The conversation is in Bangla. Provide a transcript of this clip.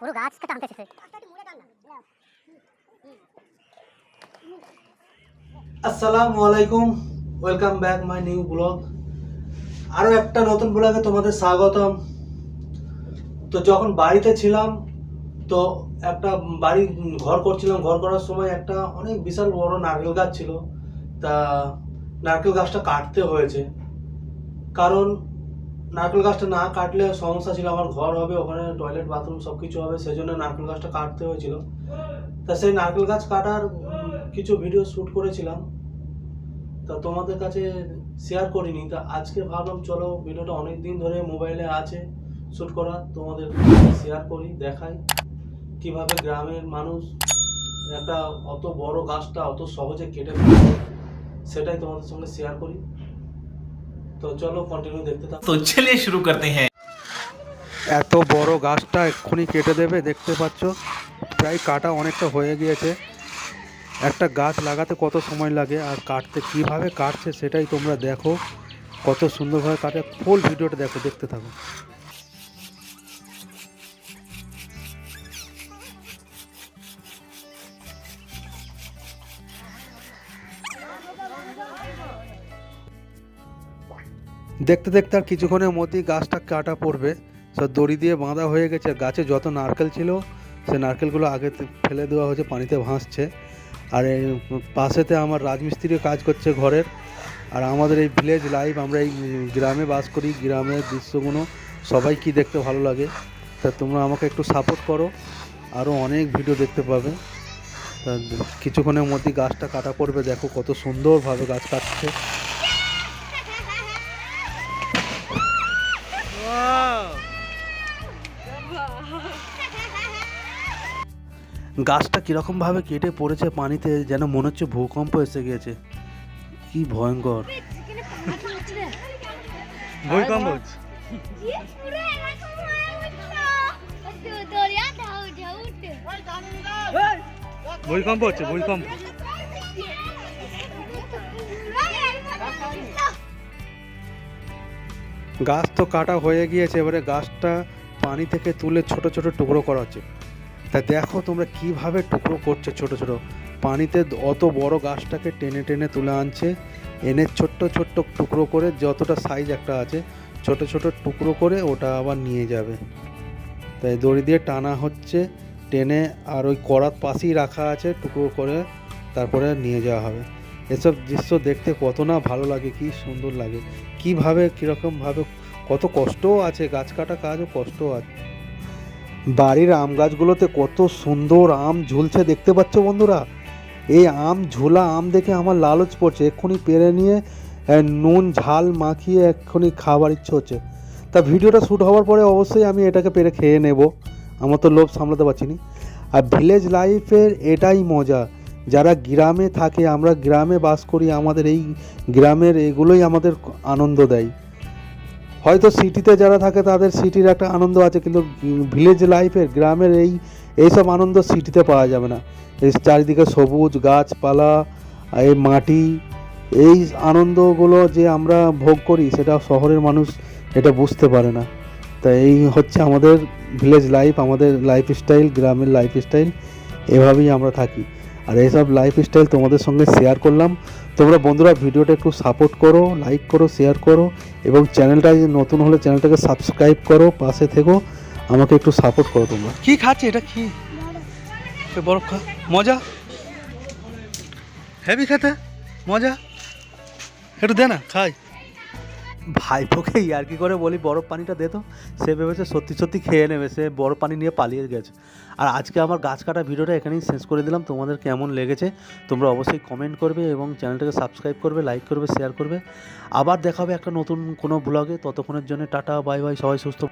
পুরো গাছটা টানতেছে। আসসালামু আলাইকুম welcome back my new blog আরও একটা নতুন ব্লগে তোমাদের স্বাগতম। তো যখন বাড়িতে ছিলাম, তো একটা বাড়ি ঘর করছিলাম, ঘর করার সময় একটা অনেক বিশাল বড় নারকেল গাছ ছিল। তা নারকেল গাছটা কাটতে হয়েছে। কারণ নারকেল গাছটা না কাটলে সমস্যা ছিল, আমার ঘর হবে, ওখানে টয়লেট বাথরুম সব কিছু হবে সেই জন্য নারকেল গাছটা কাটতে হয়েছিল। তা সেই নারকেল গাছ কাটার কিছু ভিডিও শ্যুট করেছিলাম। তা তোমাদের কাছে শেয়ার করিনি, তা আজকে ভাবলাম চলো ভিডিওটা অনেক দিন ধরে মোবাইলে আছে শ্যুট করা, তোমাদের শেয়ার করি, দেখাই কীভাবে গ্রামের মানুষ একটা অত বড় গাছটা অত সহজে কেটে সেটাই তোমাদের সঙ্গে শেয়ার করি। তো চলো কন্টিনিউ দেখতে থাকো। তো চলিয়ে শুরু করতে হ্যাঁ। এত বড় গাছটা এক্ষুনি কেটে দেবে দেখতে পাচ্ছ? প্রায় কাটা অনেকটা হয়ে গিয়েছে। একটা গাছ লাগাতে কত সময় লাগে আর কাটতে কীভাবে কাটছে সেটাই তোমরা দেখো। কত সুন্দরভাবে কাটে। ফুল ভিডিওটা দেখো দেখতে থাকো। দেখতে দেখতে আর কিছুক্ষণের মধ্যেই গাছটা কাটা পড়বে। সব দড়ি দিয়ে বাঁধা হয়ে গেছে। গাছে যত নারকেল ছিল, সে নারকেলগুলো আগে ফেলে দেওয়া হয়েছে, পানিতে ভাসছে। আর পাশেতে আমার রাজমিস্ত্রিও কাজ করছে ঘরের। আর আমাদের এই ভিলেজ লাইফ আমরা এই গ্রামে বাস করি। গ্রামের দৃশ্যগুলো সবাই কি দেখতে ভালো লাগে, তা তোমরা আমাকে একটু সাপোর্ট করো। আরও অনেক ভিডিও দেখতে পাবে। তা কিছুক্ষণের মধ্যেই গাছটা কাটা পড়বে। দেখো কত সুন্দরভাবে গাছ কাটছে। গাছটা কীরকমভাবে কেটে পড়েছে পানিতে যেন মনে হচ্ছে ভূকম্প এসে গিয়েছে? কি ভয়ঙ্কর। ভূমিকম্প হচ্ছে। ভূমিকম্প হচ্ছে ভূমিকম্প গাছ তো কাটা হয়ে গিয়েছে এবারে গাছটা পানি থেকে তুলে ছোট ছোট টুকরো করা হচ্ছে। তা দেখো তোমরা কীভাবে টুকরো করছ ছোট ছোট। পানিতে অত বড় গাছটাকে টেনে টেনে তুলে আনছে। এনে ছোট্ট ছোট্ট টুকরো করে যতটা সাইজ একটা আছে, ছোট ছোট টুকরো করে ওটা আবার নিয়ে যাবে। তাই দড়ি দিয়ে টানা হচ্ছে, টেনে আর ওই করাত পাশেই রাখা আছে টুকরো করে তারপরে নিয়ে যাওয়া হবে। এসব দৃশ্য দেখতে কত না ভালো লাগে, কি সুন্দর লাগে। কীভাবে, কীরকমভাবে, কত কষ্টও আছে, গাছ কাটা কাজও কষ্টও আছে। বাড়ির আম গাছগুলোতে কত সুন্দর আম ঝুলছে দেখতে পাচ্ছ বন্ধুরা? এই আম, ঝোলা আম দেখে আমার লালচ পড়ছে। এক্ষুনি পেরে নিয়ে নুন, ঝাল মাখিয়ে এক্ষুনি খাবার ইচ্ছে হচ্ছে। তা ভিডিওটা শ্যুট হওয়ার পরে অবশ্যই আমি এটাকে পেরে খেয়ে নেব। আমার তো লোভ সামলাতে পারছি না। আর ভিলেজ লাইফের এটাই মজা। যারা গ্রামে থাকে, আমরা গ্রামে বাস করি, আমাদের এই গ্রামের এগুলোই আমাদের আনন্দ দেয়। হয়তো সিটিতে যারা থাকে তাদের সিটির একটা আনন্দ আছে, কিন্তু ভিলেজ লাইফের গ্রামের এই, এইসব আনন্দ সিটিতে পাওয়া যাবে না। এই চারিদিকে সবুজ গাছপালা, এই মাটি, এই আনন্দগুলো যে আমরা ভোগ করি, সেটা শহরের মানুষ এটা বুঝতে পারে না। তাই এই হচ্ছে আমাদের ভিলেজ লাইফ আমাদের লাইফস্টাইল গ্রামের লাইফস্টাইল এভাবেই আমরা থাকি। আর এইসব লাইফ স্টাইল তোমাদের সঙ্গে শেয়ার করলাম। তোমরা বন্ধুরা ভিডিওটা একটু সাপোর্ট করো লাইক করো শেয়ার করো এবং চ্যানেলটা নতুন হলে চ্যানেলটাকে সাবস্ক্রাইব করো, পাশে থেকো। আমাকে একটু সাপোর্ট করো তোমরা। কি খাচ্ছে এটা কি? বরফ খা মজা? হেভি খেতে? মজা? একটু দে না, খাই। ভাইপোকে আর কি করে বলি, বরফ পানিটা দে তো। সে ভেবেছে, সত্যি সত্যি খেয়ে নেবে। সে বরফ পানি নিয়ে পালিয়ে গেছে। আর আজকে আমার গাছ কাটা ভিডিওটা এখানেই শেষ করে দিলাম। তোমাদের কেমন লেগেছে, তোমরা অবশ্যই কমেন্ট করবে এবং চ্যানেলটাকে সাবস্ক্রাইব করবে লাইক করবে শেয়ার করবে। আবার দেখাবে একটা নতুন কোনো ব্লগে ততক্ষণের জন্য টাটা বাই বাই সবাই সুস্থ